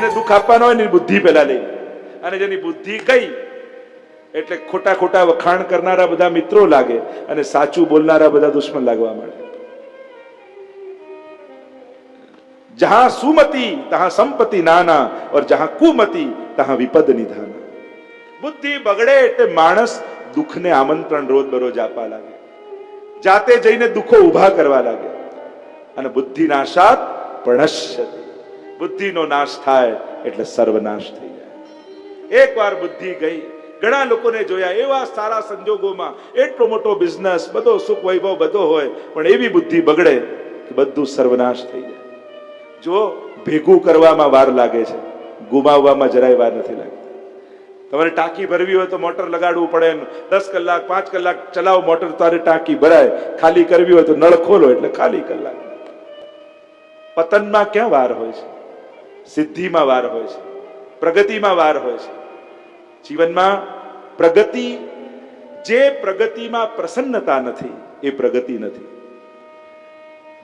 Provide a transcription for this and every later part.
જેને દુઃખ આપવાનો હોય ને બુદ્ધિ પેલા લઈ. અને જેની બુદ્ધિ કઈ એટલે ખોટા ખોટા વખાણ કરનારા બધા મિત્રો લાગે અને સાચું બોલનારા બધા દુશ્મન લાગવા માંડે. જહાં સુમતિ, તહાં સંપત્તિ નાના, ઓર જહાં કુમતિ, તહાં વિપદ નિધાના. બુદ્ધિ બગડે એટલે માણસ દુઃખને આમંત્રણ રોજ બરોજ આપવા લાગે. જાતે જઈને દુઃખો ઊભા કરવા લાગે. અને બુદ્ધિ નાશાત પ્રણશ્યતિ બુદ્ધિનો નાશ થાય એટલે સર્વનાશ થઈ જાય. એકવાર બુદ્ધિ ગઈ, ઘણા લોકોને જોયા, એવા સારા સંજોગોમાં એટલો મોટો બિઝનેસ બધો સુખ વૈભવ બધો હોય, પણ એવી બુદ્ધિ બગડે કે બધું સર્વનાશ થઈ જાય. જો ભેગું કરવામાં વાર લાગે છે, ગુમાવવામાં જરાય વાર નથી લાગતી. તમારે ટાંકી ભરવી હોય તો મોટર લગાડવું પડે, દસ કલાક, પાંચ કલાક ચલાવો, મોટર તારે ટાંકી ભરાય. ખાલી કરવી હોય તો નળ ખોલો એટલે ખાલી કલાક. પતનમાં ક્યાં વાર હોય છે? સિદ્ધિમાં વાર હોય છે, પ્રગતિમાં વાર હોય છે. જીવનમાં પ્રગતિ, જે પ્રગતિમાં પ્રસન્નતા નથી, એ પ્રગતિ નથી.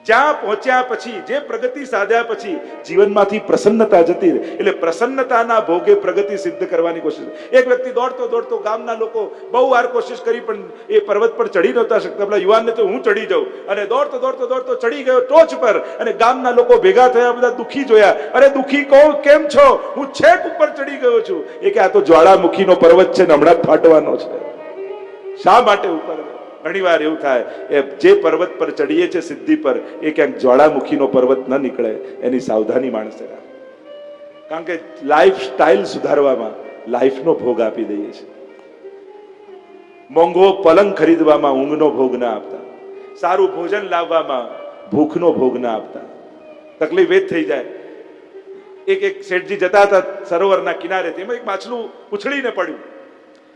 જ્યાં પહોંચ્યા પછી, જે પ્રગતિ સાધ્યા પછી જીવનમાંથી પ્રસન્નતા જતી એટલે પ્રસન્નતાના ભોગે પ્રગતિ સિદ્ધ કરવાની કોશિશ. એક વ્યક્તિ દોડતો દોડતો ગામના લોકો બહુ વાર કોશિશ કરી, પણ એ પર્વત પર ચડી નહોતા શકતા. પેલા યુવાનને તો હું ચડી જાઉં. અને દોડતો દોડતો દોડતો ચડી ગયો ટોચ પર અને ગામના લોકો ભેગા થયા, બધા દુખી જોયા. અરે દુખી કોણ? કેમ છો? હું છેક ઉપર ચડી ગયો છું. એ કે આ તો જ્વાળામુખીનો પર્વત છે ને હમણાં ફાટવાનો છે. શા માટે ઉપર? ઘણીવાર એવું થાય, એ જે પર્વત પર ચડીએ છીએ સિદ્ધિ પર, એ ક્યાંક જ્વાળામુખીનો પર્વત ન નીકળે, એની સાવધાની માણસે કારણ કે લાઈફ સ્ટાઇલ સુધારવામાં લાઈફનો ભોગ આપી દઈએ છીએ. મોંઘો પલંગ ખરીદવામાં ઊંઘનો ભોગ ના આપતા. સારું ભોજન લાવવામાં ભૂખનો ભોગ ના આપતા. તકલીફ એ જ થઈ જાય. એક એક શેઠજી જતા હતા સરોવરના કિનારે તેમાં એક માછલું ઉછળીને પડ્યું.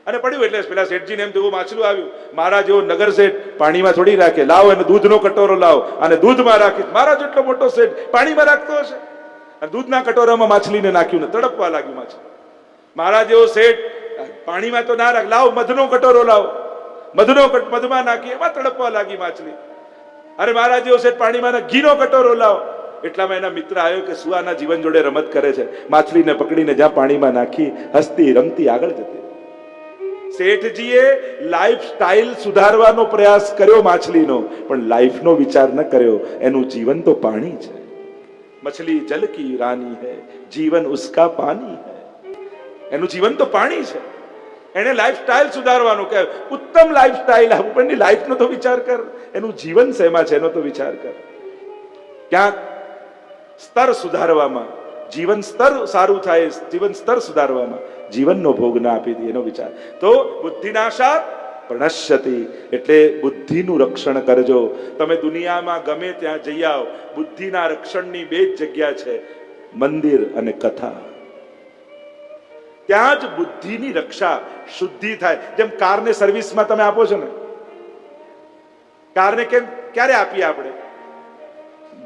અને પડ્યું એટલે પેલા શેઠજીને એમ થયું માછલું આવ્યું, મારા જેવો નગર શેઠ પાણીમાં થોડી રાખે, લાવો અને દૂધનો કટોરો લાવો, અને દૂધમાં રાખીશ. મારા જેટલો મોટો શેઠ પાણીમાં રાખતો હશે. અને દૂધના કટોરામાં માછલીને નાખ્યું ને તડપવા લાગ્યું માછલી. મારા જેવો શેઠ, પાણીમાં તો ના રાખ, લાવો, મધનો કટોરો લાવો. મધનો મધમાં નાખી, એમાં તડપવા લાગી માછલી. અરે મારા જેવો શેઠ, પાણીમાં ઘીનો કટોરો લાવો. એટલામાં એના મિત્ર આવ્યો કે સુઆના જીવન જોડે રમત કરે છે. માછલીને પકડીને જ્યાં પાણીમાં નાખી, હસતી રમતી આગળ જતી શેઠજીએ લાઈફ સ્ટાઇલ સુધારવાનો પ્રયાસ કર્યો માછલીનો, પણ લાઈફનો વિચાર ન કર્યો. એનું જીવન તો પાણી છે. મછલી જલ કી રાની હૈ, જીવન ઉસકા પાણી હૈ. એનું જીવન તો પાણી છે. એને લાઈફ સ્ટાઇલ સુધારવાનો કે ઉત્તમ લાઈફ સ્ટાઇલ આપણની લાઈફનો તો વિચાર કર. એનું જીવન શેમાં છે એનો તો વિચાર કર. ક્યાંક સ્તર સુધારવામાં, જીવન સ્તર સારું થાય, જીવન સ્તર સુધારવામાં. જીવનનો ભોગ ના આપી દે એનો વિચાર. તો બુદ્ધિનાશા પ્રણશ્યતિ, એટલે બુદ્ધિનું રક્ષણ કરજો. તમે દુનિયામાં ગમે ત્યાં જઈ આવો. બુદ્ધિના રક્ષણની બે જ જગ્યા છે, મંદિર અને કથા. ત્યાં જ બુદ્ધિની રક્ષા શુદ્ધિ થાય. જેમ કારને સર્વિસમાં તમે આપો છો ને? કારને કેમ? ક્યારે આપીએ આપણે?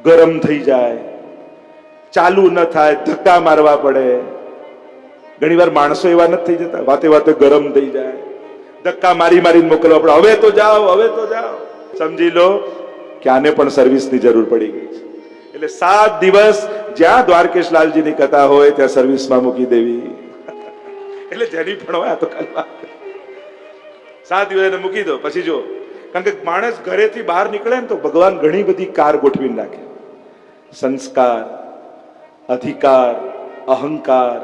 ગરમ થઈ જાય. ચાલુ ન થાય, ધક્કા મારવા પડે. ઘણીવાર માણસો એવા નથી થઈ જતા. વાતે વાતે ગરમ થઈ જાય. ધક્કા મારી મારીને મોકલો આપણે હવે તો જાઓ, હવે તો જાઓ. સમજી લો કે આને પણ સર્વિસની જરૂર પડી ગઈ છે. એટલે સાત દિવસ જ્યાં દ્વારકેશ લાલજીની કથા હોય, ત્યાં સર્વિસમાં મૂકી દેવી. એટલે જેની પણ હોય તો સાત દિવસ એને મૂકી દો. પછી જો કારણ કે માણસ ઘરેથી બહાર નીકળે ને તો ભગવાન ઘણી બધી કાર ગોઠવીને રાખે. સંસ્કાર, અધિકાર, અહંકાર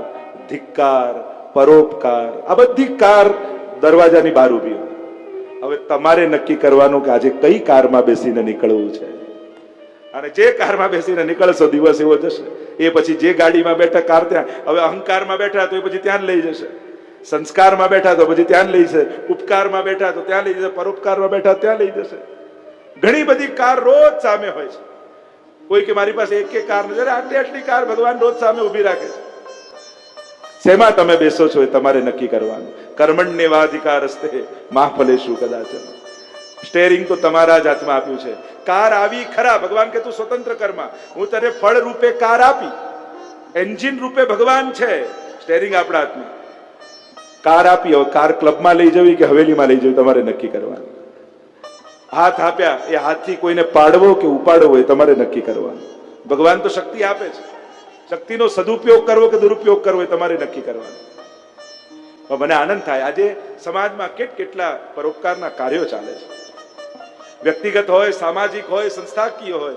ધિક્કાર પરોપકાર આ બધી કાર દરવાજાની બહાર ઊભી હવે તમારે નક્કી કરવાનું કે આજે કઈ કારમાં બેસીને નીકળવું છે? અને જે કારમાં બેસીને નીકળશો, દિવસ એવો જશે. એ પછી જે ગાડીમાં બેઠા કાર ત્યાં, હવે અહંકારમાં બેઠા તો એ પછી ત્યાં લઈ જશે. સંસ્કારમાં બેઠા તો પછી ત્યાં લઈ જશે. ઉપકારમાં બેઠા તો ત્યાં લઈ જશે. પરોપકારમાં બેઠા ત્યાં લઈ જશે. ઘણી બધી કાર રોજ સામે હોય છે. કોઈ કે મારી પાસે એક એક કાર નથી આટલી આટલી કાર ભગવાન રોજ સામે ઊભી રાખે છે. શેમાં તમે બેસો છો એ તમારે નક્કી કરવાનું? કર્મણ્ય વાધિકાર હસ્તે મહાફલેશુ કદાચ. સ્ટેરિંગ તો તમારા જ હાથમાં આપ્યું છે. કાર આવી ખરા, ભગવાન કે તું સ્વતંત્ર કર્મા. હું તને ફળ રૂપે કાર આપી. એન્જિન રૂપે ભગવાન છે. સ્ટેરિંગ આપણા હાથમાં. કાર આપી, હવે કાર ક્લબમાં લઈ જવી કે હવેલીમાં લઈ જવી તમારે નક્કી કરવાનું? હાથ આપ્યા, એ હાથથી કોઈને પાડવો કે ઉપાડવો એ તમારે નક્કી કરવાનું. ભગવાન તો શક્તિ આપે છે. શક્તિનો સદુપયોગ કરવો કે દુરુપયોગ કરવો એ તમારે નક્કી કરવાનું. મને આનંદ થાય. આજે સમાજમાં કેટ કેટલા પરોપકારના કાર્યો ચાલે છે. વ્યક્તિગત હોય, સામાજિક હોય, સંસ્થાકીય હોય.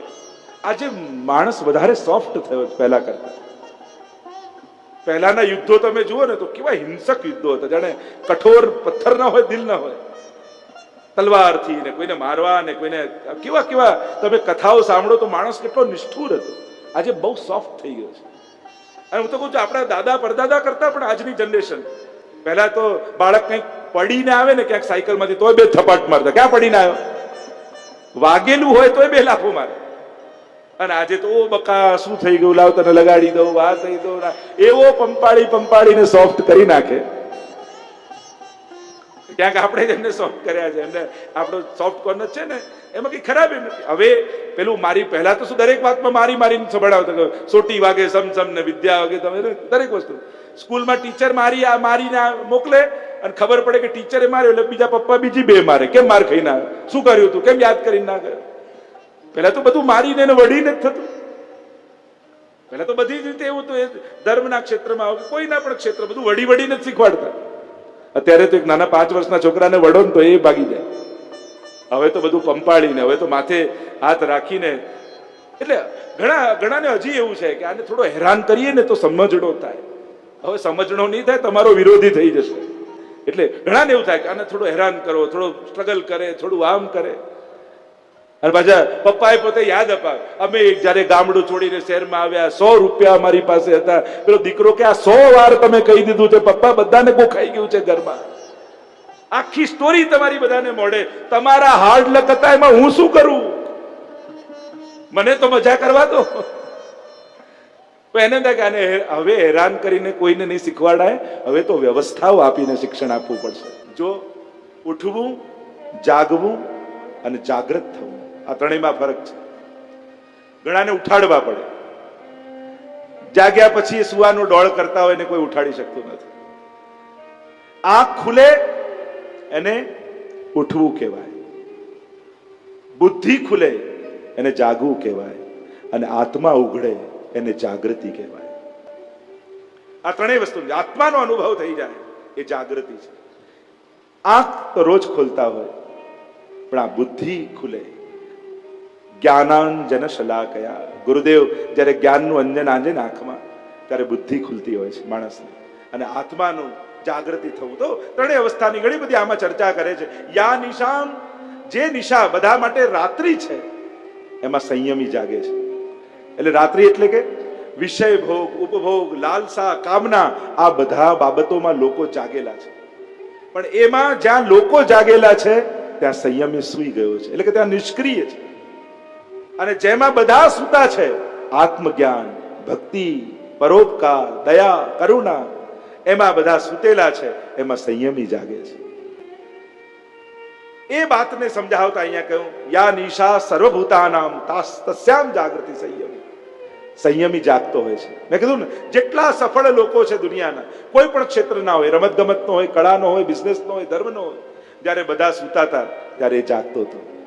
આજે માણસ વધારે સોફ્ટ થયો પહેલા કરતા. પહેલાના યુદ્ધો તમે જુઓ ને તો કેવા હિંસક યુદ્ધો હતા. જાણે કઠોર પથ્થર ના હોય, દિલ ના હોય. તલવારથી ને કોઈને મારવા ને કોઈને, કેવા કેવા તમે કથાઓ સાંભળો તો માણસ કેટલો નિષ્ઠુર હતો. આજે બહુ સોફ્ટ થઈ ગયો છે. અને હું તો કહું છું, આપણા દાદા પરદાદા કરતા પણ આજની જનરેશન પહેલા તો બાળક કંઈક પડીને આવે ને ક્યાંક સાયકલમાંથી, તોય બે થપાટ મારતા. ક્યાં પડીને આવ્યો? વાગેલું હોય તોય બે લાફો મારે. અને આજે તો બકા, શું થઈ ગયું? લાવ તને લગાડી દઉં, આ થઈ દઉં. એવો પંપાળી પંપાળીને સોફ્ટ કરી નાખે. ક્યાંક આપણે એમને સોફ્ટ કર્યા છે. એમને આપણો સોફ્ટ કોર્નર છે ને? એમાં કઈ ખરાબ એમ નથી. હવે પેલું મારી, પહેલા તો શું દરેક વાતમાં મારી મારીને સંભળાવતો સોટી વાગે સમસમ ને વિદ્યા વાગે, તમે દરેક વસ્તુ. સ્કૂલમાં ટીચર મારી આ, મારીને આ મોકલે અને ખબર પડે કે ટીચરે માર્યો એટલે બીજા પપ્પા બીજી બે મારે. કેમ માર ખાઈ ના શું કર્યું તું? કેમ યાદ કરીને ના કર્યું? પહેલા તો બધું મારીને એને વળીને જ થતું. પહેલા તો બધી જ રીતે એવું તો એ ધર્મના ક્ષેત્રમાં કોઈના પણ ક્ષેત્ર બધું વડી વડીને જ શીખવાડતા. અત્યારે તો એક નાના પાંચ વર્ષના છોકરાને વડો ને તો એ ભાગી જાય. હવે તો બધું પંપાળીને, હવે તો માથે હાથ રાખીને. એટલે ઘણા, ઘણાને હજી એવું છે કે આને થોડો હેરાન કરીએ ને તો સમજણો થાય. હવે સમજણો નહીં થાય, તમારો વિરોધી થઈ જશે. એટલે ઘણાને એવું થાય કે આને થોડો હેરાન કરો, થોડો સ્ટ્રગલ કરે, થોડું આમ કરે. અને પાછા પપ્પાએ પોતે યાદ અપાવે અમે જ્યારે ગામડું છોડીને શહેરમાં આવ્યા, સો રૂપિયા અમારી પાસે હતા. પેલો દીકરો કે, આ સો વાર તમે કહી દીધું છે, પપ્પા બધાને ગોખાઈ ગયું છે ઘરમાં. આખી સ્ટોરી તમારી બધાને મોડે તમારા હાર્ડ લક હતા, એમાં હું શું કરું? મને તો મજા કરવા દો. એને કે, આને હવે હેરાન કરીને કોઈને નહીં શીખવાડાય. હવે તો વ્યવસ્થાઓ આપીને શિક્ષણ આપવું પડશે. જો ઉઠવું, જાગવું અને જાગૃત થવું. આ ત્રણેયમાં ફરક છે. ઘણાને ઉઠાડવા પડે. જાગ્યા પછી સુવાનો ડોળ કરતા હોય એને કોઈ ઉઠાડી શકતું નથી. આંખ ખુલે એને ઉઠવું કહેવાય. બુદ્ધિ ખુલે એને જાગવું કહેવાય. અને આત્મા ઉઘડે એને જાગૃતિ કહેવાય. આ ત્રણેય વસ્તુ આત્માનો અનુભવ થઈ જાય એ જાગૃતિ છે. આંખ તો રોજ ખોલતા હોય, પણ આ બુદ્ધિ ખુલે. જ્ઞાનાંજન શલાકયા ગુરુદેવ જ્યારે જ્ઞાનનું અંજન આંજે આંખમાં, ત્યારે બુદ્ધિ ખુલતી હોય છે માણસની. અને આત્માનું જાગૃતિ થવું તો ત્રણેય અવસ્થાની ઘણી બધી આમાં ચર્ચા કરે છે. યા નિશામ, જે નિશા બધા માટે રાત્રિ છે, એમાં સંયમી જાગે છે. એટલે રાત્રિ એટલે કે વિષય ભોગ, ઉપભોગ, લાલસા, કામના, આ બધા બાબતોમાં લોકો જાગેલા છે. પણ એમાં જ્યાં લોકો જાગેલા છે, ત્યાં સંયમી સૂઈ ગયો છે. એટલે કે ત્યાં નિષ્ક્રિય છે. અને જેમાં બધા સૂતા છે, આત્મજ્ઞાન, ભક્તિ, પરોપકાર, દયા, કરુણા, એમાં બધા સૂતેલા છે, એમાં સંયમી જાગે છે. એ વાતને સમજાવતા અહીંયા કહ્યું, યા નિશા સર્વભૂતાનામ તાસ તસ્યામ જાગૃતિ સંયમી. સંયમી જાગતો હોય છે. મેં કીધું ને, જેટલા સફળ લોકો છે દુનિયાના, કોઈ પણ ક્ષેત્રના હોય રમત ગમતનો હોય, કળાનો હોય, બિઝનેસનો હોય, ધર્મનો હોય, જ્યારે બધા સૂતા હતા, ત્યારે એ જાગતો હતો.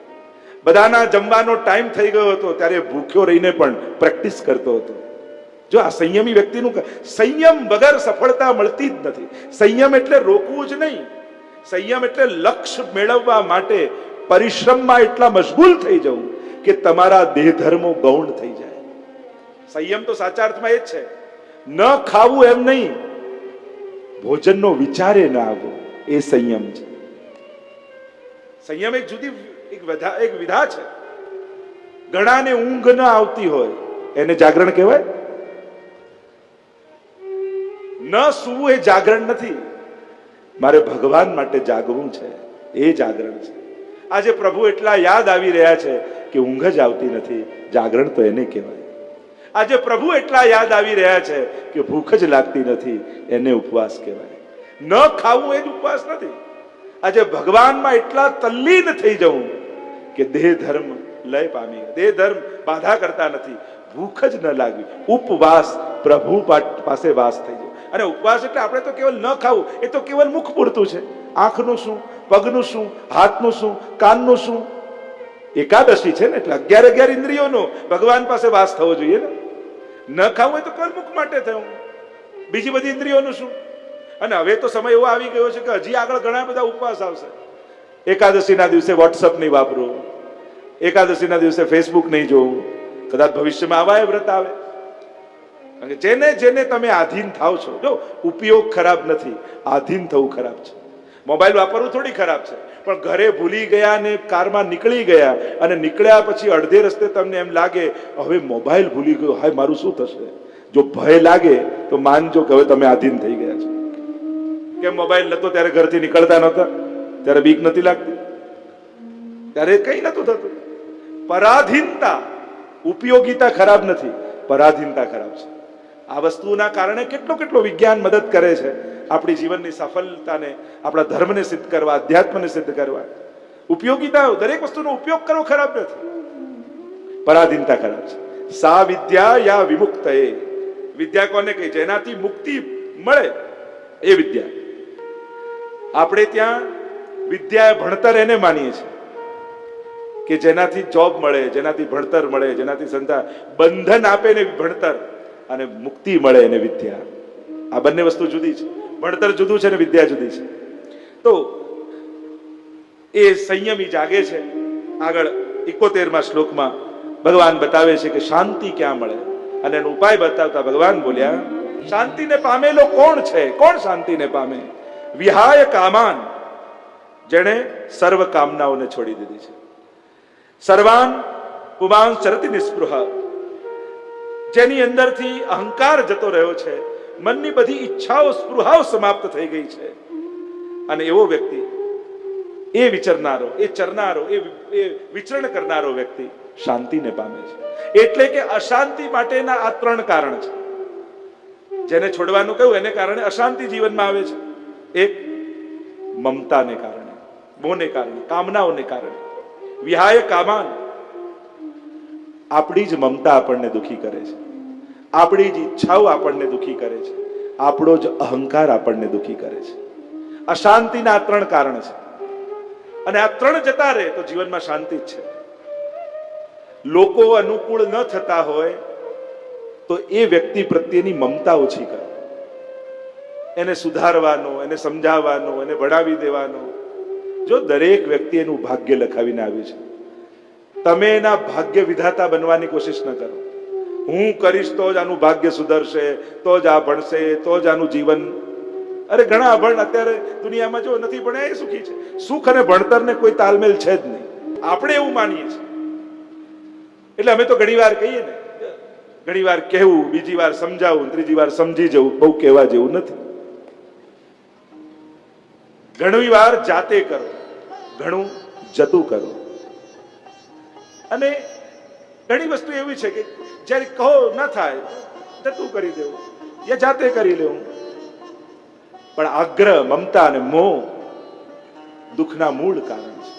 બધાના જમવાનો ટાઈમ થઈ ગયો હતો, ત્યારે ભૂખ્યો રહીને પણ પ્રેક્ટિસ કરતો હતો. જો આ સંયમી વ્યક્તિનું સંયમ વગર સફળતા મળતી જ નથી. સંયમ એટલે રોકવું જ નહીં. સંયમ એટલે લક્ષ્ય મેળવવા માટે પરિશ્રમમાં એટલા મશગુલ થઈ જવું કે તમારા દેહ ધર્મો ગૌણ થઈ જાય. સંયમ તો સાચા અર્થમાં એ જ છે. ન ખાવું એમ નહીં. ભોજનનો વિચારે ના આવવો. એ સંયમ છે. સંયમ એક જુદી એક વધા છે. ઘણાને ઊંઘ ન આવતી હોય, એને જાગરણ કહેવાય? ન સૂવું એ જાગરણ નથી. મારે ભગવાન માટે જાગવું છે, એ જાગરણ છે. આજે પ્રભુ એટલા યાદ આવી રહ્યા છે કે ઊંઘ જ આવતી નથી, જાગરણ તો એને કહેવાય. આજે પ્રભુ એટલા યાદ આવી રહ્યા છે કે ભૂખ જ લાગતી નથી, એને ઉપવાસ કહેવાય. ન ખાવું એ જ ઉપવાસ નથી. આજે ભગવાનમાં એટલા તલ્લીન થઈ જવું. કે દેહ ધર્મ લય પામી દેહ ધર્મ બાધા કરતા નથી. ભૂખ જ ન લાગવી. ઉપવાસ પ્રભુ પાસે વાસ થઈ જાય. અને ઉપવાસ એટલે આપણે તો કેવલ ન ખાવું, એ તો કેવલ મુખ પૂરતું છે. આંખનું શું, પગનું શું, હાથનું શું, કાનનું શું? એકાદશી છે ને એટલે અગિયાર અગિયાર ઇન્દ્રિયોનો ભગવાન પાસે વાસ થવો જોઈએ ને. ન ખાવું હોય તો કરમુખ માટે થયું બીજી બધી ઇન્દ્રિયોનું શું? અને હવે તો સમય એવો આવી ગયો છે કે હજી આગળ ઘણા બધા ઉપવાસ આવશે. એકાદશીના દિવસે વોટ્સઅપ નહીં વાપરું. એકાદશીના દિવસે ફેસબુક નહીં જોવું કદાચ ભવિષ્યમાં આવા એ વ્રત આવે. કારણ જેને જેને તમે આધીન થાવ છો, જો, ઉપયોગ ખરાબ નથી. આધીન થવું ખરાબ છે. મોબાઈલ વાપરવું થોડી ખરાબ છે. પણ ઘરે ભૂલી ગયા ને કારમાં નીકળી ગયા અને નીકળ્યા પછી અડધે રસ્તે તમને એમ લાગે, હવે મોબાઈલ ભૂલી ગયો. હાય, મારું શું થશે? જો ભય લાગે, તો માનજો કે હવે તમે આધીન થઈ ગયા છો. કેમ, મોબાઈલ નતો ત્યારે ઘરથી નીકળતા નહોતા? ત્યારે બીક નથી લાગતી. ત્યારે કઈ નતું થતું. પરાધીનતા, ઉપયોગિતા ખરાબ નથી, પરાધીનતા ખરાબ છે. આ વસ્તુના કારણે કેટલો કેટલો વિજ્ઞાન મદદ કરે છે આપણી જીવનની સફળતાને, આપણા ધર્મને સિદ્ધ કરવા, અધ્યાત્મને સિદ્ધ કરવા. ઉપયોગિતા, દરેક વસ્તુનો ઉપયોગ કરવો ખરાબ નથી. પરાધીનતા ખરાબ છે. સા વિદ્યા યા વિમુક્ત એ વિદ્યા કોને કહી? જેનાથી મુક્તિ મળે એ વિદ્યા. આપણે ત્યાં વિદ્યા ભણતર એને માનીએ છીએ કે જેનાથી જોબ મળે, જેનાથી ભણતર મળે, જેનાથી સંતા બંધન આપે ને ભણતર અને મુક્તિ મળે એને વિદ્યા. આ બંને વસ્તુ જુદી છે. ભણતર જુદું છે ને વિદ્યા જુદી છે. તો એ સંયમી જાગે છે. આગળ ઇકોતેરમાં શ્લોકમાં ભગવાન બતાવે છે કે શાંતિ ક્યાં મળે? અને એનો ઉપાય બતાવતા ભગવાન બોલ્યા, શાંતિને પામેલો કોણ છે? કોણ શાંતિને પામે? વિહાય કામાન. જેણે સર્વ કામનાઓને છોડી દીધી છે. સર્વાન પુમાન ચરતી નિસ્પૃહ. જેની અંદરથી અહંકાર જતો રહ્યો છે, મનની બધી ઈચ્છાઓ સ્પૃહાઓ સમાપ્ત થઈ ગઈ છે. અને એવો વ્યક્તિ, એ વિચરનારો, એ ચરનારો એ વિચરણ કરનારો વ્યક્તિ શાંતિને પામે છે. એટલે કે અશાંતિ માટેના આ ત્રણ કારણ છે. જેને છોડવાનું કહ્યું, એને કારણે અશાંતિ જીવનમાં આવે છે. એક, મમતાને કારણે. મોહને કારણે, કામનાઓને કારણે. વિહાય કામાન. આપણી જ મમતા આપણને દુખી કરે છે. આપણી જ ઈચ્છાઓ આપણને દુખી કરે છે. આપણો જ અહંકાર આપણને દુખી કરે છે. અશાંતિના આ ત્રણ કારણ છે. અને આ ત્રણ જતા રહે તો જીવનમાં શાંતિ જ છે. લોકો અનુકૂળ ન થતા હોય તો એ વ્યક્તિ પ્રત્યેની મમતા ઓછી કરે. એને સુધારવાનો, એને સમજાવવાનો, એને વડાવી દેવાનો જો દરેક વ્યક્તિ એનું ભાગ્ય લખાવીને આવ્યું છે, તમે એના ભાગ્ય વિધાતા બનવાની કોશિશ ન કરો. હું કરીશ તો જ આનું ભાગ્ય સુધરશે, તો જ આ ભણશે, તો જ આનું જીવન. અરે, ઘણા અભણ અત્યારે દુનિયામાં જો નથી ભણ્યા, એ સુખી છે. સુખ અને ભણતરને કોઈ તાલમેલ છે જ નહીં. આપણે એવું માનીએ છીએ. એટલે અમે તો ઘણી વાર કહીએ ને, ઘણી વાર કહેવું, બીજી વાર સમજાવું, ત્રીજી વાર સમજી જવું, બહુ કહેવા જેવું નથી. ઘણી વાર જાતે કરો, ઘણું જતું કરો. અને ઘણી વસ્તુ એવી છે કે જ્યારે કહો ન થાય જતું કરી દેવું, યા જાતે કરી લેવું. પણ આગ્રહ, મમતા અને મોહ દુઃખના મૂળ કારણ છે.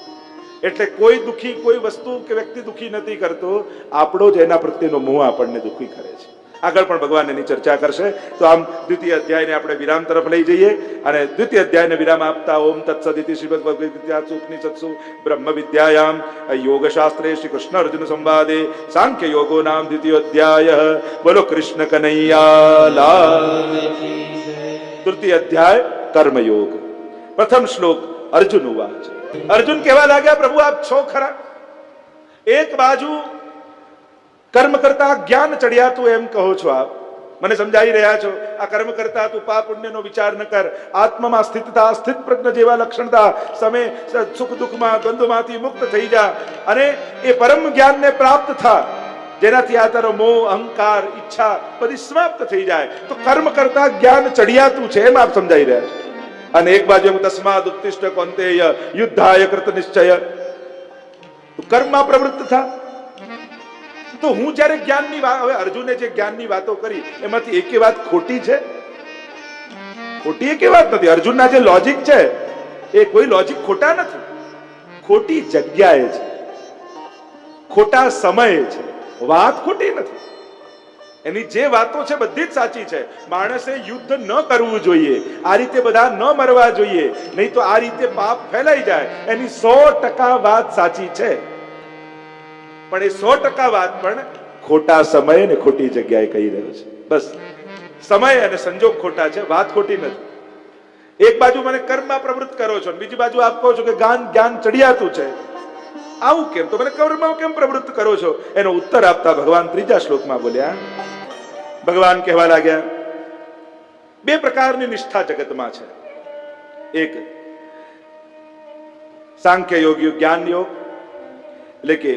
એટલે કોઈ દુઃખી કોઈ વસ્તુ કે વ્યક્તિ દુઃખી નથી કરતો, આપણો જ એના પ્રત્યેનો મોહ આપણને દુઃખી કરે છે. આગળ પણ ભગવાન એની ચર્ચા કરશે. તો આમ દ્વિતીય અધ્યાયને આપણે વિરામ તરફ લઈ જઈએ અને દ્વિતીય અધ્યાયને વિરામ આપતા ઓમ તત્સદિતિ શ્રીમદ ભગવદ ગીતા ઉપનિષત્સુ બ્રહ્મ વિદ્યાયામ યોગશાસ્ત્રે શ્રી કૃષ્ણ અર્જુન સંવાદે સાંખ્ય યોગો નામ દ્વિતીય અધ્યાય. બોલો કૃષ્ણ કનૈયા તૃતીય અધ્યાય, કર્મયોગ. પ્રથમ શ્લોક, અર્જુન ઉવાચ. અર્જુન કહેવા લાગ્યા, પ્રભુ, આપ છો ખરા? એક બાજુ કર્મ કરતા જ્ઞાન ચડિયાતું એમ કહો છો આપ. મને સમજાવી રહ્યા છો? આ કર્મ કરતા તું પાપ પુણ્યનો વિચાર ન કર. આત્મામાં સ્થિતતા, સ્થિત પ્રજ્ઞ જેવા લક્ષણતા સમે સુખ દુઃખમાં, દ્વંદ્વમાંથી મુક્ત થઈ જા. અને એ પરમ જ્ઞાનને પ્રાપ્ત થા. જેનાથી આ તારો મોહ, અહંકાર, ઈચ્છા બધી સમાપ્ત થઈ જાય. તો કર્મ કરતા જ્ઞાન ચડિયાતું છે એમ આપ સમજાઈ રહ્યા છો? અને એક બાજુ એમ તસ્માદ ઉત્તિષ્ઠ કોંતેય યુદ્ધાય કૃત નિશ્ચય. કર્મમાં પ્રવૃત્ત થા. તો હું જ્યારે જ્ઞાનની વાત હવે અર્જુને જે જ્ઞાનની વાતો કરી, એમાંથી એકે વાત ખોટી છે? ખોટી એકે વાત નથી. અર્જુનના જે લોજિક છે, એ કોઈ લોજિક ખોટા નથી. ખોટી જગ્યાએ છે. ખોટા સમયે છે. વાત ખોટી નથી. એની જે વાતો છે બધી જ સાચી છે. માણસે યુદ્ધ ન કરવું જોઈએ. આ રીતે બધા ન મરવા જોઈએ. નહીં તો આ રીતે પાપ ફેલાઈ જાય. એની સો ટકા વાત સાચી છે. પણ એ સો ટકા વાત પણ ખોટા સમયે ને ખોટી જગ્યાએ કહી રહ્યો છે. બસ. સમય અને સંજોગ ખોટા છે, વાત ખોટી નથી. એક બાજુ મને કર્મમાં પ્રવૃત્ત કરો છો બીજી બાજુ આપ કહો છો કે જ્ઞાન જ્ઞાન ચડિયાતું છે. આવું કેમ? તો મને કર્મમાં કેમ પ્રવૃત્ત કરો છો? એનો ઉત્તર આપતા ભગવાન ત્રીજા શ્લોકમાં બોલ્યા, ભગવાન કહેવા લાગ્યા, બે પ્રકારની નિષ્ઠા જગતમાં છે. એક સાંખ્ય યોગ જ્ઞાન યોગ, એટલે કે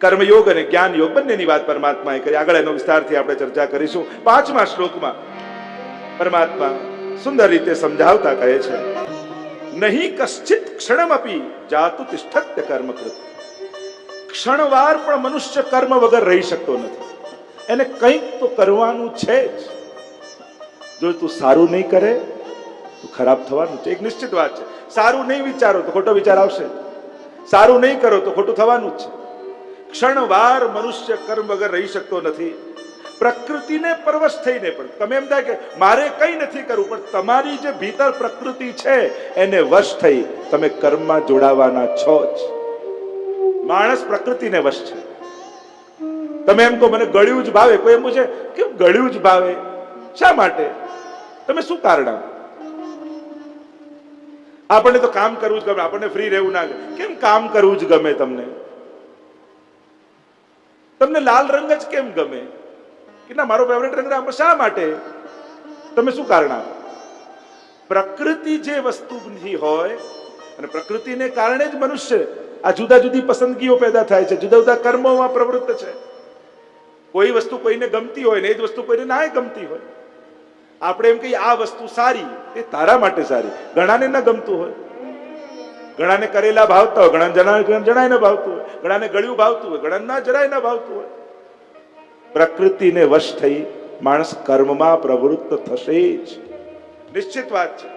કર્મયોગ અને જ્ઞાન યોગ બંનેની વાત પરમાત્માએ કરી. આગળ એનો વિસ્તારથી આપણે ચર્ચા કરીશું. પાંચમા શ્લોકમાં પરમાત્મા સુંદર રીતે સમજાવતા કહે છે, નહીં કશ્ચિત ક્ષણમપી જાતુ તિષ્ઠત્ય કર્મકૃત ક્ષણવાર પણ મનુષ્ય કર્મ વગર રહી શકતો નથી. એને કંઈક તો કરવાનું છે જ. જો તું સારું નહીં કરે, તો ખરાબ થવાનું છે. એક નિશ્ચિત વાત છે. સારું નહીં વિચારો તો ખોટો વિચાર આવશે. સારું નહીં કરો તો ખોટું થવાનું જ છે. ક્ષણવાર મનુષ્ય કર્મ વગર રહી શકતો નથી. પ્રકૃતિને પરવશ થઈને પણ, તમે એમ થાય કે મારે કંઈ નથી કરવું, પણ તમારી જે ભીતર પ્રકૃતિ છે, એને વશ થઈ તમે કર્મમાં જોડાવાના છો જ. માણસ પ્રકૃતિને વશ છે. તમે એમ કહો, મને ગળ્યું જ ભાવે. કોઈ એમ પૂછે, કેમ ગળ્યું જ ભાવે? શા માટે? તમે શું કારણ આપો? આપણને તો કામ કરવું જ ગમે, આપણને ફ્રી રહેવું ના કેમ કામ કરવું જ ગમે તમને? તમને લાલ રંગ જ કેમ ગમે? કે ના, મારો ફેવરેટ રંગ આમાં શા માટે? તમે શું કારણ આપો? પ્રકૃતિ જે વસ્તુની હોય, અને પ્રકૃતિને કારણે જ મનુષ્ય આ જુદા જુદી પસંદગીઓ પેદા થાય છે, જુદા જુદા કર્મોમાં પ્રવૃત્ત છે. કોઈ વસ્તુ કોઈને ગમતી હોય ને એ જ વસ્તુ કોઈને ના ગમતી હોય. આપણે એમ કહીએ, આ વસ્તુ સારી, એ તારા માટે સારી. ઘણાને ન ગમતું હોય. ઘણાને કરેલા ભાવતા હોય ઘણા જણા જણાય ન ભાવતું હોય. ઘણાને ગળ્યું ભાવતું હોય ઘણા ના જરાય ન ભાવતું હોય. પ્રકૃતિને વશ થઈ માણસ કર્મમાં પ્રવૃત્ત થશે જ. નિશ્ચિત વાત છે.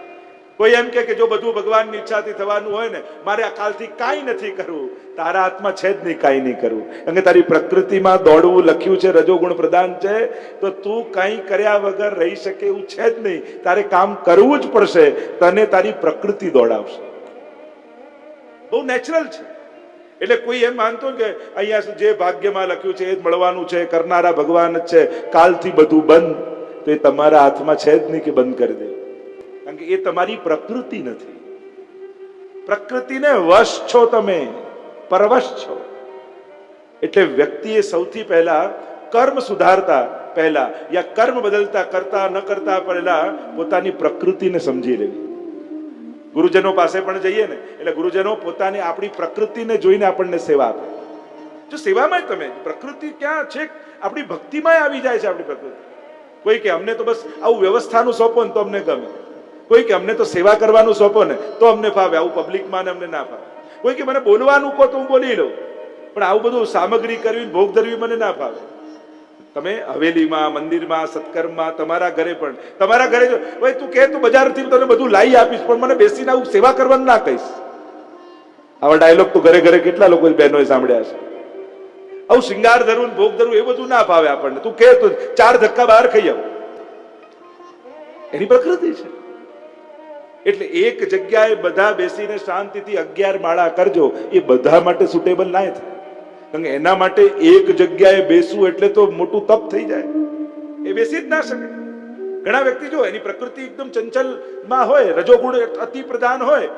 કોઈ એમ કે જો બધું ભગવાનની ઈચ્છાથી થવાનું હોય ને, મારે આ કાલથી કાંઈ નથી કરવું. તારા હાથમાં છે જ નહીં, કાંઈ નહીં કરવું. કારણ કે તારી પ્રકૃતિમાં દોડવું લખ્યું છે, રજોગુણ પ્રદાન છે, તો તું કાંઈ કર્યા વગર રહી શકે એવું છે જ નહીં. તારે કામ કરવું જ પડશે. તને તારી પ્રકૃતિ દોડાવશે. બહુ નેચરલ છે. એટલે કોઈ એમ માનતો કે અહીંયા જે ભાગ્યમાં લખ્યું છે એ જ મળવાનું છે, કરનારા ભગવાન જ છે, કાલથી બધું બંધ. તો એ તમારા હાથમાં છે જ નહીં કે બંધ કરી દે. કારણ કે એ તમારી પ્રકૃતિ નથી. પ્રકૃતિને વશ છો તમે, પરવશ છો. એટલે વ્યક્તિએ સૌથી પહેલા કર્મ સુધારતા પહેલા, યા કર્મ બદલતા, કરતા ન કરતા પહેલા પોતાની પ્રકૃતિને સમજી લેવી. ગુરુજનો પાસે પણ જઈએ ને, એટલે ગુરુજનો પોતાની આપણી પ્રકૃતિને જોઈને આપણને સેવા આપે. જો સેવામાં તમે, પ્રકૃતિ ક્યાં છે? આપણી ભક્તિમાં આવી જાય છે આપણી પ્રકૃતિ. કોઈ કે અમને તો બસ આવું વ્યવસ્થાનું સોંપો ને તો અમને ગમે. કોઈ કે અમને તો સેવા કરવાનું સોંપો ને તો અમને ફાવે, આવું પબ્લિકમાં ને અમને ના ફાવે. કોઈ કે મને બોલવાનું કહો તો હું બોલી લઉં. પણ આવું બધું સામગ્રી કરવી ભોગ ધરવી મને ના ફાવે. તમે હવેલીમાં, મંદિરમાં, સત્કર્મમાં, તમારા ઘરે પણ, તમારા ઘરે જો ભાઈ તું કહે તું બજારથી તને બધું લાવી આપીશ, પણ મને બેસીને આવું સેવા કરવાનું ના કહીશ. આવા ડાયલોગ તો ઘરે ઘરે કેટલા લોકો બહેનોએ સાંભળ્યા છે આવું શિંગાર ધરવું ભોગ ધરવું એ બધું ના ભાવે આપણને. તું કે તો, ચાર ધક્કા બહાર ખાઈ આવ. એની પ્રકૃતિ છે. એટલે એક જગ્યાએ બધા બેસીને શાંતિથી અગિયાર માળા કરજો, એ બધા માટે સુટેબલ ના થાય. કારણ એના માટે એક જગ્યાએ બેસવું એટલે તો મોટું તપ થઈ જાય. એ બેસી જ ના શકે. ઘણા વ્યક્તિ જો એની પ્રકૃતિ એકદમ ચંચલમાં હોય, રજોગુણ અતિ પ્રધાન હોય,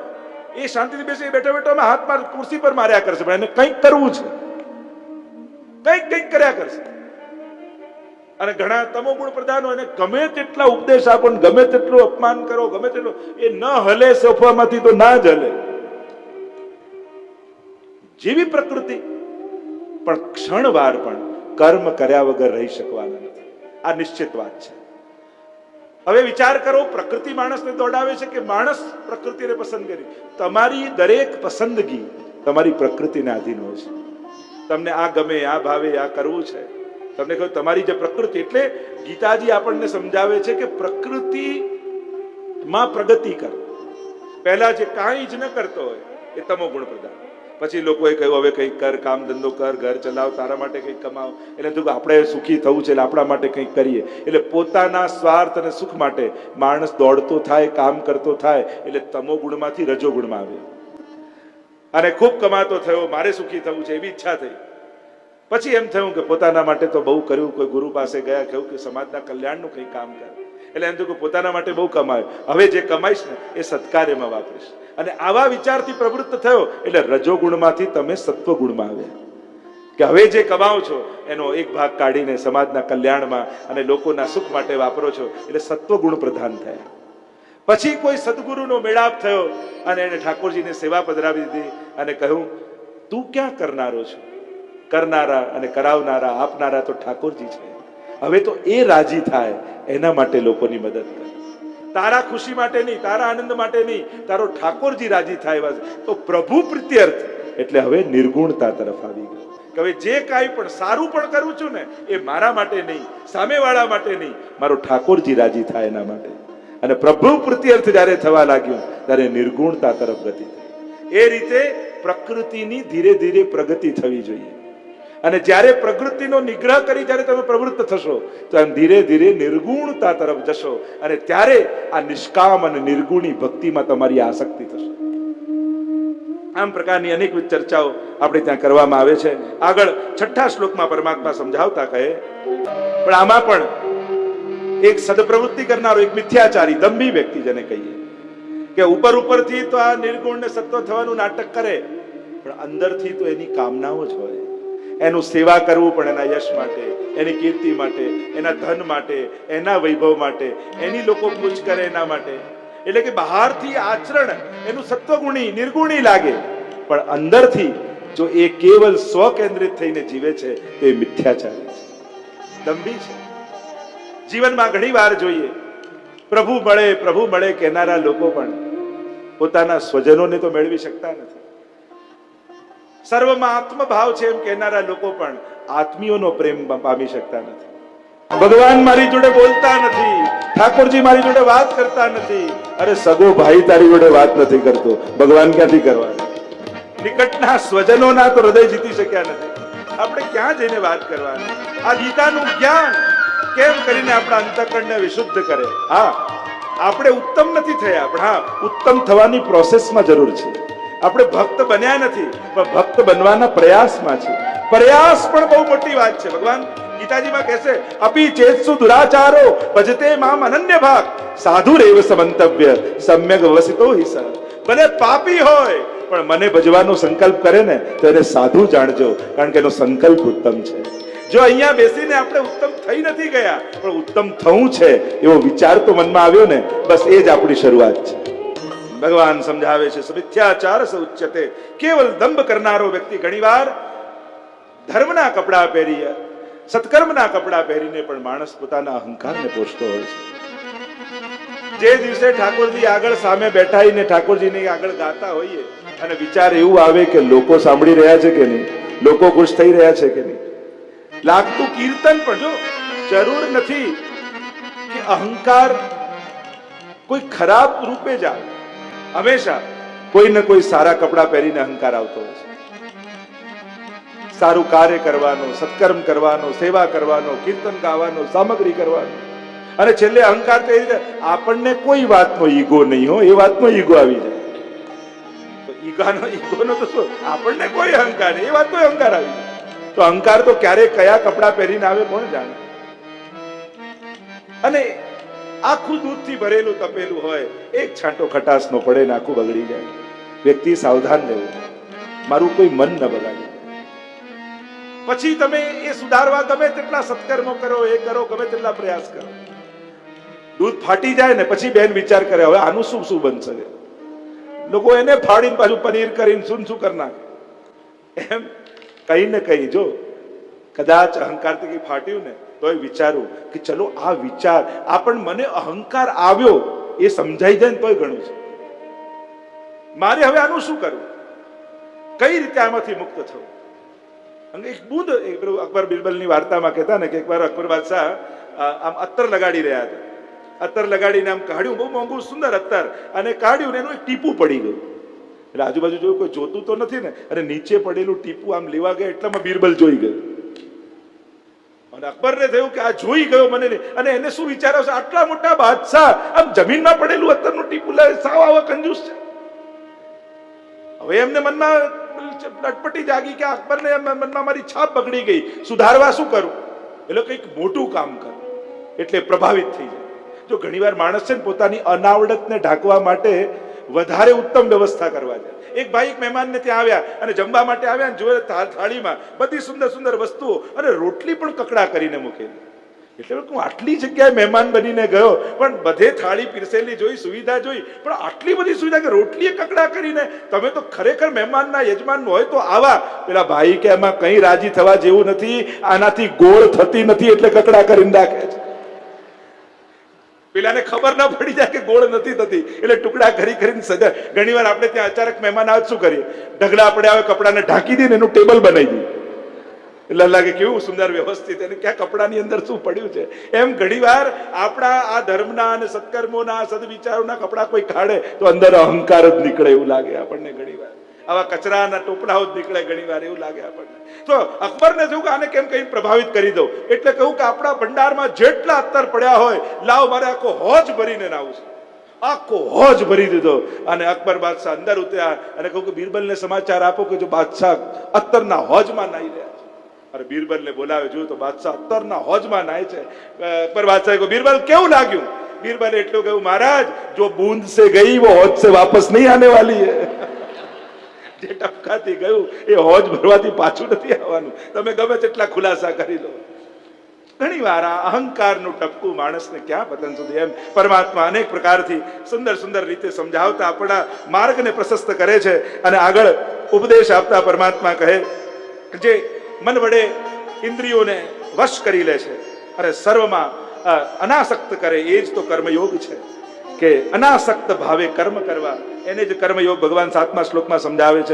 એ શાંતિથી બેસી બેઠા બેઠા હાથ માર ખુરશી પર માર્યા કરશે પણ એને કંઈક કરવું છે. કંઈક કંઈક કર્યા કરશે અને ઘણા તમો ગુણ પ્રધાન હોય ગમે તેટલા ઉપદેશ આપો ને ગમે તેટલું અપમાન કરો, ગમે તેટલું, એ ન હલે સોફામાંથી તો ના જ હલે જેવી પ્રકૃતિ પણ ક્ષણવાર પણ કર્મ કર્યા વગર રહી શકવાના નથી. આ નિશ્ચિત વાત છે. હવે વિચાર કરો, પ્રકૃતિ માણસને દોડાવે છે કે માણસ પ્રકૃતિને પસંદ કરી? તમારી દરેક પસંદગી તમારી પ્રકૃતિને આધીન હોય છે. તમને આ ગમે, આ ભાવે, આ કરવું છે. તમને કહ્યું, તમારી જે પ્રકૃતિ, એટલે ગીતાજી આપણને સમજાવે છે કે પ્રકૃતિ માં પ્રગતિ કર. પહેલા જે કાંઈ જ ન કરતો હોય એ તમો ગુણ પ્રધાન પછી લોકોએ કહ્યું, હવે કંઈક કર, કામ ધંધો કર, ઘર ચલાવ, તારા માટે કંઈક કમાવ. એટલે તું આપણે સુખી થવું છે એટલે આપણા માટે કંઈક કરીએ. એટલે પોતાના સ્વાર્થ અને સુખ માટે માણસ દોડતો થાય, કામ કરતો થાય, એટલે તમો ગુણમાંથી રજો ગુણમાં આવે. અને ખૂબ કમાતો થયો, મારે સુખી થવું છે એવી ઈચ્છા થઈ. પછી એમ થયું કે પોતાના માટે તો બહુ કર્યું, કોઈ ગુરુ પાસે ગયા, કહ્યું કે સમાજના કલ્યાણનું કંઈ કામ કર. એટલે એમ થયું કે પોતાના માટે બહુ કમાયું. હવે જે કમાઈશ ને, એ સત્કાર્યમાં વાપરીશ. અને આવા વિચારથી પ્રવૃત્ત થયો એટલે રજોગુણમાંથી તમે સત્વગુણમાં આવ્યા. કે હવે જે કમાઓ છો, એનો એક ભાગ કાઢીને સમાજના કલ્યાણમાં અને લોકોના સુખ માટે વાપરો છો, એટલે સત્વગુણ પ્રધાન થયા. પછી કોઈ સદગુરુનો મેળાપ થયો અને એને ઠાકોરજીને સેવા પધરાવી દીધી અને કહ્યું, તું ક્યાં કરનારો છો? કરનારા અને કરાવનારા, આપનારા તો ઠાકોરજી છે. હવે તો એ રાજી થાય, એના માટે લોકોની મદદ કર. તારા ખુશી માટે નહીં, તારા આનંદ માટે નહીં, તારો ઠાકોરજી રાજી થાય બસ તો પ્રભુ પ્રીત્યર્થ. એટલે હવે નિર્ગુણતા તરફ આવી ગયો કે હવે જે કાંઈ પણ સારું પણ કરું છું ને, એ મારા માટે નહીં, સામેવાળા માટે નહીં, મારો ઠાકોરજી રાજી થાય એના માટે. અને પ્રભુ પ્રીત્યર્થ જ્યારે થવા લાગ્યું, ત્યારે નિર્ગુણતા તરફ ગતિ થઈ. એ રીતે પ્રકૃતિની ધીરે ધીરે પ્રગતિ થવી જોઈએ. અને જ્યારે પ્રકૃતિનો નિગ્રહ કરી જ્યારે તમે પ્રવૃત્ત થશો, તો એમ ધીરે ધીરે નિર્ગુણતા તરફ જશો અને ત્યારે આ નિષ્કામ અને નિર્ગુણી ભક્તિમાં તમારી આસક્તિ થશે. આમ પ્રકારની અનેક ચર્ચાઓ આપણે ત્યાં કરવામાં આવે છે. આગળ છઠ્ઠા શ્લોકમાં પરમાત્મા સમજાવતા કહે, પણ આમાં પણ એક સદપ્રવૃત્તિ કરનારો એક મિથ્યાચારી, દંભી વ્યક્તિ જેને કહીએ, કે ઉપર ઉપરથી તો આ નિર્ગુણ ને સત્વ થવાનું નાટક કરે, પણ અંદરથી તો એની કામનાઓ જ હોય. એનું સેવા કરવું પણ એના યશ માટે, એની કીર્તિ માટે, એના ધન માટે, એના વૈભવ માટે, એની લોકો પૂછ કરે એના માટે. એટલે કે બહારથી આચરણ એનું સત્વગુણી, નિર્ગુણી લાગે. પણ અંદરથી જો એ કેવલ સ્વ કેન્દ્રિત થઈને જીવે છે, તો એ મિથ્યાચારી છે. દંભી છે. જીવનમાં ઘણી વાર જોઈએ, પ્રભુ મળે પ્રભુ મળે કહેનારા લોકો પણ પોતાના સ્વજનોને તો મેળવી શકતા નથી. સર્વમાં આત્મભાવ છે એમ કહેનારા લોકો પણ આત્મીયોનો પ્રેમ પામી શકતા નથી. ભગવાન મારી જોડે બોલતા નથી, ઠાકોરજી મારી જોડે વાત કરતા નથી. અરે સગો ભાઈ તારી જોડે વાત નથી કરતો, ભગવાન ક્યાંથી કરવાના? નિકટના સ્વજનોના તો હૃદય જીતી શક્યા નથી. આપણે ક્યાં જઈને વાત કરવાની? આ ગીતાનું જ્ઞાન કેમ કરીને આપણા અંતકરણને વિશુદ્ધ કરે? હા, આપણે ઉત્તમ નથી થયા, પણ હા, ઉત્તમ થવાની પ્રોસેસમાં જરૂર છે. આપણે ભક્ત બન્યા નથી, પણ ભક્ત બનવાના પ્રયાસમાં છે પ્રયાસ પણ બહુ મોટી વાત છે. ભગવાન ગીતાજીમાં કહેશે, અપી ચેતસુ દુરાચારો, ભજતે મામ અનન્ય ભાગ. સાધુ રેવ સમંતવ્ય, સમ્યક વસિતો હિ સહ ભલે પાપી હોય, પણ મને ભજવાનો સંકલ્પ કરે ને, તો એને સાધુ જાણજો, કારણ કે એનો સંકલ્પ ઉત્તમ છે. જો અહીંયા બેસીને આપણે ઉત્તમ થઈ નથી ગયા, પણ ઉત્તમ થવું છે, એવો વિચાર તો મનમાં આવ્યો ને, બસ એ જ આપણી શરૂઆત છે. ભગવાન સમજાવે છે મિથ્યાચાર સૌચ્યતે કેવલ દંભ કરનારો વ્યક્તિ ઘણીવાર ધર્મના કપડા પહેરી સત્કર્મના કપડા પહેરીને પણ માણસ પોતાના અહંકારને પોષતો હોય છે. જે દિવસે ઠાકોરજી આગળ સામે બેઠાઈને ઠાકોરજીને આગળ ગાતા હોઈએ અને વિચાર એવું આવે કે લોકો સાંભળી રહ્યા છે કે નહીં, લોકો ખુશ થઈ રહ્યા છે કે નહીં. લાગતું કીર્તન પણ જો જરૂર નથી કે અહંકાર કોઈ ખરાબ રૂપે જ હંમેશા કોઈ ને કોઈ સારા કપડા પહેરીને અહંકાર આવતો હોય છે. સારું કાર્ય કરવાનો, સત્કર્મ કરવાનો, સેવા કરવાનો, કીર્તન ગાવાનો, સામગ્રી કરવાનો. અને છેલ્લે અહંકાર તો એ રીતે આપણને કોઈ વાતનો ઈગો નહીં હો, એ વાતનો ઈગો આવી જાય. ઈગાનો, ઈગોનો તો શું? આપણને કોઈ અહંકાર એ કોઈ અહંકાર આવી તો અહંકાર તો ક્યારે કયા કપડા પહેરીને આવે કોણ જાણે? અને આખું દૂધથી ભરેલું તપેલું હોય, એક છાંટો ખટાશનો પડે ને આખું બગડી જાય. વ્યક્તિ સાવધાન રહેવું મારું કોઈ મન ન બગાડે. પછી તમે એ સુધારવા ગમે તેટલા સત્કર્મો કરો, એ કરો, ગમે તેટલા પ્રયાસ કરો. દૂધ ફાટી જાય ને પછી બેન વિચાર કરે, હવે આનું શું શું બનશે? લોકો એને ફાડીને પાછું પનીર કરીને શું શું કરી નાખે. એમ કઈ ને કઈ જો, કદાચ અહંકારથી કઈ ફાટ્યું ને તોય વિચારું કે ચલો આ વિચાર, આ પણ મને અહંકાર આવ્યો, એ સમજાઈ જાય ને તોય ઘણું છે. મારે હવે આનું શું કરવું? કઈ રીતે આમાંથી મુક્ત થવું? અને એક બુંદ અકબર બિરબલની વાર્તામાં કહેતા ને કે એકવાર અકબર બાદશાહ આમ અત્તર લગાડી રહ્યા હતા. અત્તર લગાડીને આમ કાઢ્યું, બહુ મોંઘું, સુંદર અત્તર. અને કાઢ્યું ને એનું એક ટીપું પડી ગયું. એટલે આજુબાજુ જોયું કોઈ જોતું તો નથી ને? અને નીચે પડેલું ટીપું આમ લેવા ગયા એટલામાં બિરબલ જોઈ ગયું. અને અકબરને થયું કે આ જોઈ ગયો મને. અને એને શું વિચાર આવશે આટલા મોટા બાદશાહ આમ જમીનમાં પડેલું અત્તરનું ટીપુલા સાવ આવા કંજૂસ છે. હવે એમને મનમાં લટપટી જાગી કે અકબરને મનમાં મારી છાપ બગડી ગઈ. સુધારવા શું કરું? એટલે કંઈક મોટું કામ કરું. એટલે પ્રભાવિત થઈ જાય. જો ઘણીવાર માણસ છે ને પોતાની અનાવડતને ઢાંકવા માટે વધારે ઉત્તમ વ્યવસ્થા કરવા જાય. એક ભાઈ એક મહેમાનને ત્યાં આવ્યા અને જમવા માટે આવ્યા અને જોયે થાળીમાં બધી સુંદર સુંદર વસ્તુઓ અને રોટલી પણ કકડા કરીને મૂકેલી. એટલે હું આટલી જગ્યાએ મહેમાન બનીને ગયો, પણ બધે થાળી પીરસેલી જોઈ, સુવિધા જોઈ, પણ આટલી બધી સુવિધા કે રોટલીએ કકડા કરીને, તમે તો ખરેખર મહેમાનના યજમાન હોય તો આવા. પેલા ભાઈ કે એમાં કંઈ રાજી થવા જેવું નથી, આનાથી ગોળ થતી નથી એટલે કકડા કરીને રાખે છે. પેલાને ખબર ના પડી જાય કે ગોળ નથી થતી. એટલે ટુકડા કરી કરીને સજા. ઘણી વાર આપણે ત્યાં અચાનક મહેમાન આવે શું કરીએ? ઢગલા આપણે આવે કપડાને ઢાંકી દઈએ એનું ટેબલ બનાવી દઈએ. એટલે લાગે કેવું સુંદર વ્યવસ્થિત એને ક્યાં કપડાની અંદર શું પડ્યું છે? એમ ઘણીવાર આપણા આ ધર્મના અને સત્કર્મોના, સદવિચારોના કપડા કોઈ કાઢે તો અંદર અહંકાર જ નીકળે એવું લાગે આપણને ઘણીવાર. આવા કચરાના ટોપડાઓ જ નીકળે ઘણીવાર, એવું લાગે આપણને. તો અકબરને થયું કે આને કેમ કંઈ પ્રભાવિત કરી દઉં? એટલે કહ્યું કે આપણા ભંડારમાં જેટલા અત્તર પડ્યા હોય, લાવ મારે આખો હોજ ભરીને નાવું છે. આખો હોજ ભરી દીધો. અને અકબર બાદશાહ અંદર ઉતર્યા અને કહું કે બીરબલને સમાચાર આપો કે જો બાદશાહ અત્તરના હોજમાં નાહી રહ્યા છે. અરે બીરબલને બોલાવે, જોયું તો બાદશાહ અત્તરના હોજમાં નાય છે. અકબર બાદશાહ કહ્યું, બીરબલ, કેવું લાગ્યું? બીરબલ એટલું કહ્યું, મહારાજ, જો બૂંદ સે ગઈ, વો હોજ સે વાપસ નહીં આને વાલી હે. જે ટપકાથી ગયું. એ હોજ ભરવાથી પાછું નથી આવવાનું. તમે ગમે તેટલા ખુલાસા કરી લો. ઘણી વાર આ અહંકારનું ટપકું માણસને ક્યાં પતન સુધી એમ? પરમાત્મા અનેક પ્રકારથી સુંદર સુંદર રીતે સમજાવતા આપણા માર્ગને પ્રશસ્ત કરે છે અને આગળ ઉપદેશ આપતા પરમાત્મા કહે, જે મન વડે ઇન્દ્રિયોને વશ કરી લે છે અને સર્વમાં અનાસક્ત કરે, એ જ તો કર્મયોગ છે. કે અનાસક્ત ભાવે કર્મ કરવા. એને જ કર્મયોગ ભગવાન સાતમા શ્લોકમાં સમજાવે છે.